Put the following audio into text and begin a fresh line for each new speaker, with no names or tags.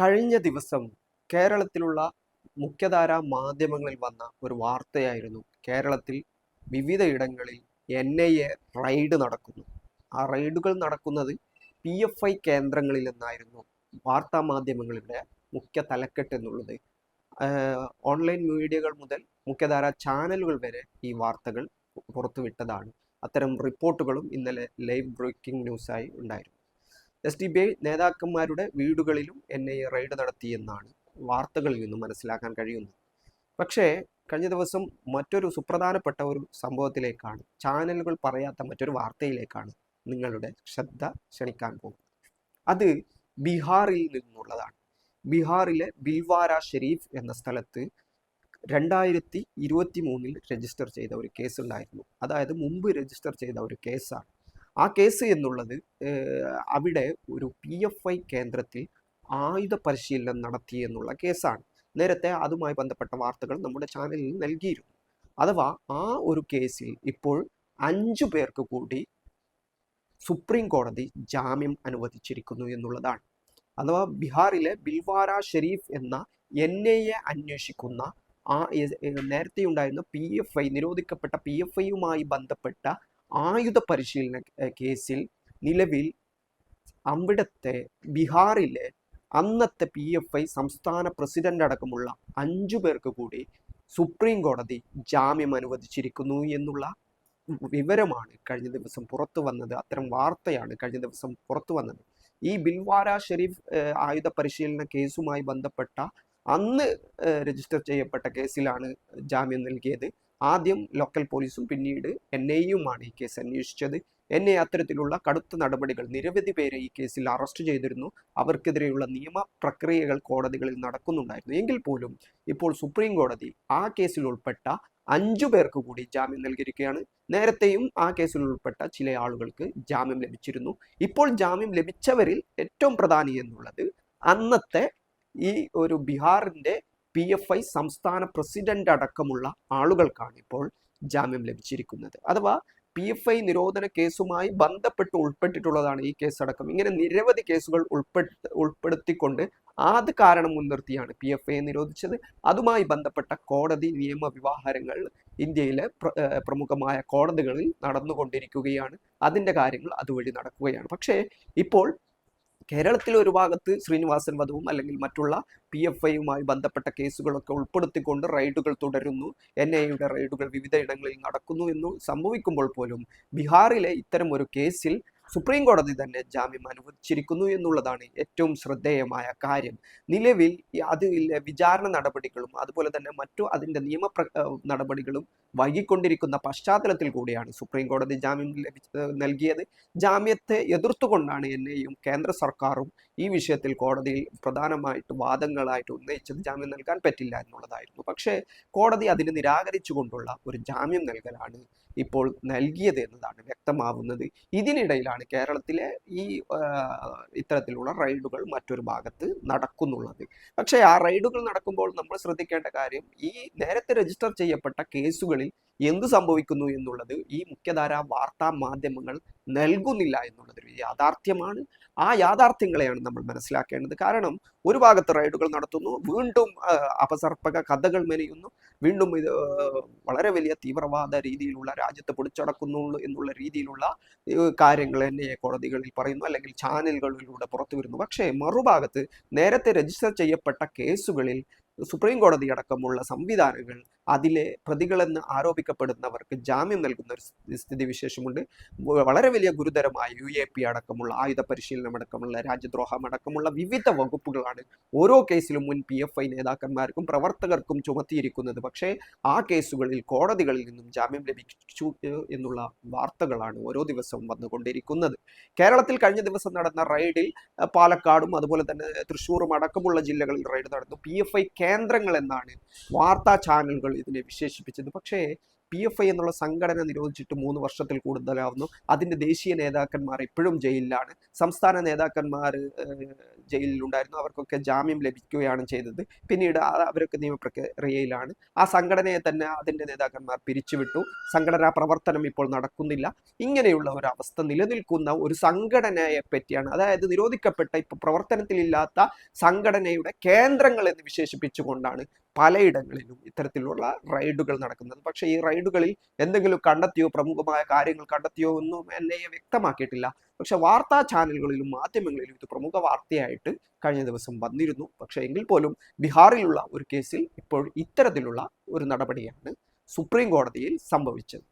കഴിഞ്ഞ ദിവസം കേരളത്തിലുള്ള മുഖ്യധാര മാധ്യമങ്ങളിൽ വന്ന ഒരു വാർത്തയായിരുന്നു. കേരളത്തിൽ വിവിധയിടങ്ങളിൽ എൻ ഐ എ റൈഡ് നടക്കുന്നു. ആ റൈഡുകൾ നടക്കുന്നത് പി എഫ് ഐ കേന്ദ്രങ്ങളിൽ നിന്നായിരുന്നു. വാർത്താ മാധ്യമങ്ങളുടെ മുഖ്യ തലക്കെട്ട് എന്നുള്ളത്. ഓൺലൈൻ മീഡിയകൾ മുതൽ മുഖ്യധാര ചാനലുകൾ വരെ ഈ വാർത്തകൾ പുറത്തുവിട്ടതാണ്. അത്തരം റിപ്പോർട്ടുകളും ഇന്നലെ ലൈവ് ബ്രേക്കിംഗ് ന്യൂസായി ഉണ്ടായിരുന്നു. എസ് ഡി ബി ഐ നേതാക്കന്മാരുടെ വീടുകളിലും എൻ ഐ എ റെയ്ഡ് നടത്തിയെന്നാണ് വാർത്തകളിൽ നിന്നും മനസ്സിലാക്കാൻ കഴിയുന്നത്. പക്ഷേ കഴിഞ്ഞ ദിവസം മറ്റൊരു സുപ്രധാനപ്പെട്ട ഒരു സംഭവത്തിലേക്കാണ് ചാനലുകൾ പറയാത്ത മറ്റൊരു വാർത്തയിലേക്കാണ് നിങ്ങളുടെ ശ്രദ്ധ ക്ഷണിക്കാൻ പോകുന്നത്. അത് ബീഹാറിൽ നിന്നുള്ളതാണ്. ബീഹാറിലെ ബിൽവാര ഷെരീഫ് എന്ന സ്ഥലത്ത് രണ്ടായിരത്തി ഇരുപത്തി മൂന്നിൽ രജിസ്റ്റർ ചെയ്ത ഒരു കേസ് ഉണ്ടായിരുന്നു അതായത് മുമ്പ് രജിസ്റ്റർ ചെയ്ത ഒരു കേസാണ്. ആ കേസ് എന്നുള്ളത് അവിടെ ഒരു പി എഫ് ഐ കേന്ദ്രത്തിൽ ആയുധ പരിശീലനം നടത്തി എന്നുള്ള കേസാണ്. നേരത്തെ അതുമായി ബന്ധപ്പെട്ട വാർത്തകൾ നമ്മുടെ ചാനലിൽ നൽകിയിരുന്നു. അഥവാ ആ ഒരു കേസിൽ ഇപ്പോൾ അഞ്ചു പേർക്ക് കൂടി സുപ്രീം കോടതി ജാമ്യം അനുവദിച്ചിരിക്കുന്നു എന്നുള്ളതാണ്. അഥവാ ബീഹാറിലെ ബിൽവാര ഷെരീഫ് എന്ന എൻ ഐ എ അന്വേഷിക്കുന്ന ആ നേരത്തെ ഉണ്ടായിരുന്ന പി എഫ് ഐ നിരോധിക്കപ്പെട്ട പി എഫ് ഐയുമായി ബന്ധപ്പെട്ട ആയുധ പരിശീലന കേസിൽ നിലവിൽ അവിടത്തെ ബീഹാറിലെ അന്നത്തെ പി എഫ് ഐ സംസ്ഥാന പ്രസിഡന്റ് അടക്കമുള്ള അഞ്ചു പേർക്ക് കൂടി സുപ്രീം കോടതി ജാമ്യം അനുവദിച്ചിരിക്കുന്നു എന്നുള്ള വിവരമാണ് കഴിഞ്ഞ ദിവസം പുറത്തു വന്നത്. അത്തരം വാർത്തയാണ് കഴിഞ്ഞ ദിവസം പുറത്തു വന്നത്. ഈ ബിൽവാര ഷെരീഫ് ആയുധ പരിശീലന കേസുമായി ബന്ധപ്പെട്ട അന്ന് രജിസ്റ്റർ ചെയ്യപ്പെട്ട കേസിലാണ് ജാമ്യം നൽകിയത്. ആദ്യം ലോക്കൽ പോലീസും പിന്നീട് എൻ ഐയുമാണ് ഈ കേസ് അന്വേഷിച്ചത്. എൻ ഐ അത്തരത്തിലുള്ള കടുത്ത നടപടികൾ നിരവധി പേരെ ഈ കേസിൽ അറസ്റ്റ് ചെയ്തിരുന്നു. അവർക്കെതിരെയുള്ള നിയമ പ്രക്രിയകൾ കോടതികളിൽ നടക്കുന്നുണ്ടായിരുന്നു. എങ്കിൽ പോലും ഇപ്പോൾ സുപ്രീം കോടതി ആ കേസിൽ ഉൾപ്പെട്ട അഞ്ചു പേർക്ക് കൂടി ജാമ്യം നൽകിയിരിക്കുകയാണ്. നേരത്തെയും ആ കേസിൽ ഉൾപ്പെട്ട ചില ആളുകൾക്ക് ജാമ്യം ലഭിച്ചിരുന്നു. ഇപ്പോൾ ജാമ്യം ലഭിച്ചവരിൽ ഏറ്റവും പ്രധാനി എന്നുള്ളത് അന്നത്തെ ഈ ഒരു ബീഹാറിന്റെ പി എഫ് ഐ സംസ്ഥാന പ്രസിഡന്റ് അടക്കമുള്ള ആളുകൾക്കാണ് ഇപ്പോൾ ജാമ്യം ലഭിച്ചിരിക്കുന്നത്. അഥവാ പി എഫ് ഐ നിരോധന കേസുമായി ബന്ധപ്പെട്ട് ഉൾപ്പെട്ടിട്ടുള്ളതാണ് ഈ കേസ് അടക്കം. ഇങ്ങനെ നിരവധി കേസുകൾ ഉൾപ്പെട്ട് ഉൾപ്പെടുത്തിക്കൊണ്ട് അത് കാരണം മുൻനിർത്തിയാണ് പി എഫ് ഐ നിരോധിച്ചത്. അതുമായി ബന്ധപ്പെട്ട കോടതി നിയമ വ്യവഹാരങ്ങൾ ഇന്ത്യയിലെ പ്ര- പ്രമുഖമായ കോടതികളിൽ നടന്നുകൊണ്ടിരിക്കുകയാണ്. അതിന്റെ കാര്യങ്ങൾ അതുവഴി നടക്കുകയാണ്. പക്ഷേ ഇപ്പോൾ കേരളത്തിൽ ഒരു ഭാഗത്ത് ശ്രീനിവാസൻ വധവും അല്ലെങ്കിൽ മറ്റുള്ള പി എഫ് ഐയുമായി ബന്ധപ്പെട്ട കേസുകളൊക്കെ ഉൾപ്പെടുത്തിക്കൊണ്ട് റൈഡുകൾ തുടരുന്നു. എൻ ഐയുടെ റൈഡുകൾ വിവിധ ഇടങ്ങളിൽ നടക്കുന്നു എന്ന് സംഭവിക്കുമ്പോൾ പോലും ബീഹാറിലെ ഇത്തരം ഒരു കേസിൽ സുപ്രീം കോടതി തന്നെ ജാമ്യം അനുവദിച്ചിരിക്കുന്നു എന്നുള്ളതാണ് ഏറ്റവും ശ്രദ്ധേയമായ കാര്യം. നിലവിൽ അതിലെ വിചാരണ നടപടികളും അതുപോലെ തന്നെ മറ്റു അതിന്റെ നിയമ നടപടികളും വൈകിക്കൊണ്ടിരിക്കുന്ന പശ്ചാത്തലത്തിൽ കൂടിയാണ് സുപ്രീം കോടതി ജാമ്യം നൽകിയത്. ജാമ്യത്തെ എതിർത്തുകൊണ്ടാണ് എന്നെയും കേന്ദ്ര സർക്കാരും ഈ വിഷയത്തിൽ കോടതിയിൽ പ്രധാനമായിട്ട് വാദങ്ങളായിട്ട് ഉന്നയിച്ചത് ജാമ്യം നൽകാൻ പറ്റില്ല എന്നുള്ളതായിരുന്നു. പക്ഷേ കോടതി അതിന് നിരാകരിച്ചുകൊണ്ടുള്ള ഒരു ജാമ്യം നൽകലാണ് ഇപ്പോൾ നൽകിയത് എന്നതാണ് വ്യക്തമാവുന്നത്. ഇതിനിടയിലാണ് കേരളത്തിലെ ഈ ഇത്തരത്തിലുള്ള റൈഡുകൾ മറ്റൊരു ഭാഗത്ത് നടക്കുന്നുള്ളത്. പക്ഷേ ആ റൈഡുകൾ നടക്കുമ്പോൾ നമ്മൾ ശ്രദ്ധിക്കേണ്ട കാര്യം ഈ നേരത്തെ രജിസ്റ്റർ ചെയ്യപ്പെട്ട കേസുകളിൽ എന്ത് സംഭവിക്കുന്നു എന്നുള്ളത് ഈ മുഖ്യധാര വാർത്താ മാധ്യമങ്ങൾ നൽകുന്നില്ല എന്നുള്ളത് ഒരു യാഥാർത്ഥ്യമാണ്. ആ യാഥാർത്ഥ്യങ്ങളെയാണ് നമ്മൾ മനസ്സിലാക്കേണ്ടത്. കാരണം ഒരു ഭാഗത്ത് റൈഡുകൾ നടത്തുന്നു വീണ്ടും അപസർപ്പക കഥകൾ മെനയുന്നു വീണ്ടും ഇത് വളരെ വലിയ തീവ്രവാദ രീതിയിലുള്ള രാജ്യത്തെ പൊടിച്ചടക്കുന്നു എന്നുള്ള രീതിയിലുള്ള കാര്യങ്ങൾ എന്നെ കോടതികളിൽ പറയുന്നു അല്ലെങ്കിൽ ചാനലുകളിലൂടെ പുറത്തു വരുന്നു. പക്ഷേ മറുഭാഗത്ത് നേരത്തെ രജിസ്റ്റർ ചെയ്യപ്പെട്ട കേസുകളിൽ സുപ്രീം കോടതി അടക്കമുള്ള സംവിധാനങ്ങൾ അതിലെ പ്രതികളെന്ന് ആരോപിക്കപ്പെടുന്നവർക്ക് ജാമ്യം നൽകുന്ന ഒരു സ്ഥിതി സ്ഥിതിവിശേഷമുണ്ട്. വളരെ വലിയ ഗുരുതരമായ യു എ പി അടക്കമുള്ള ആയുധ പരിശീലനം അടക്കമുള്ള രാജ്യദ്രോഹം അടക്കമുള്ള വിവിധ വകുപ്പുകളാണ് ഓരോ കേസിലും മുൻ പി എഫ് ഐ നേതാക്കന്മാർക്കും പ്രവർത്തകർക്കും ചുമത്തിയിരിക്കുന്നത്. പക്ഷേ ആ കേസുകളിൽ കോടതികളിൽ നിന്നും ജാമ്യം ലഭിച്ചു എന്നുള്ള വാർത്തകളാണ് ഓരോ ദിവസവും വന്നുകൊണ്ടിരിക്കുന്നത്. കേരളത്തിൽ കഴിഞ്ഞ ദിവസം നടന്ന റെയ്ഡിൽ പാലക്കാടും അതുപോലെ തന്നെ തൃശ്ശൂറും അടക്കമുള്ള ജില്ലകളിൽ റെയ്ഡ് നടന്നു. പി എഫ് ഐ കേന്ദ്രങ്ങൾ എന്നാണ് വാർത്താ ചാനലുകൾ ഇതിനെ വിശേഷിപ്പിച്ചത്. പക്ഷേ പി എഫ് ഐ എന്നുള്ള സംഘടന നിരോധിച്ചിട്ട് മൂന്ന് വർഷത്തിൽ കൂടുതലാവുന്നു. അതിന്റെ ദേശീയ നേതാക്കന്മാർ ഇപ്പോഴും ജയിലിലാണ്. സംസ്ഥാന നേതാക്കന്മാർ ജയിലിലുണ്ടായിരുന്നു. അവർക്കൊക്കെ ജാമ്യം ലഭിക്കുകയാണ് ചെയ്തത്. പിന്നീട് അവരൊക്കെ നിയമപ്രക്രിയയിലാണ്. ആ സംഘടനയെ തന്നെ അതിന്റെ നേതാക്കന്മാർ പിരിച്ചുവിട്ടു. സംഘടനാ പ്രവർത്തനം ഇപ്പോൾ നടക്കുന്നില്ല. ഇങ്ങനെയുള്ള ഒരു അവസ്ഥ നിലനിൽക്കുന്ന ഒരു സംഘടനയെ പറ്റിയാണ് അതായത് നിരോധിക്കപ്പെട്ട ഇപ്പോൾ പ്രവർത്തനത്തിലില്ലാത്ത സംഘടനയുടെ കേന്ദ്രങ്ങൾ എന്ന് വിശേഷിപ്പിച്ചുകൊണ്ടാണ് പലയിടങ്ങളിലും ഇത്തരത്തിലുള്ള റൈഡുകൾ നടക്കുന്നത്. പക്ഷേ ഈ റൈഡുകളിൽ എന്തെങ്കിലും കണ്ടെത്തിയോ പ്രമുഖമായ കാര്യങ്ങൾ കണ്ടെത്തിയോ ഒന്നും എൻ ഐ എ വ്യക്തമാക്കിയിട്ടില്ല. പക്ഷെ വാർത്താ ചാനലുകളിലും മാധ്യമങ്ങളിലും ഇത് പ്രമുഖ വാർത്തയായിട്ട് കഴിഞ്ഞ ദിവസം വന്നിരുന്നു. പക്ഷേ എങ്കിൽ പോലും ബീഹാറിലുള്ള ഒരു കേസിൽ ഇപ്പോൾ ഇത്തരത്തിലുള്ള ഒരു നടപടിയാണ് സുപ്രീം കോടതിയിൽ സംഭവിച്ചത്.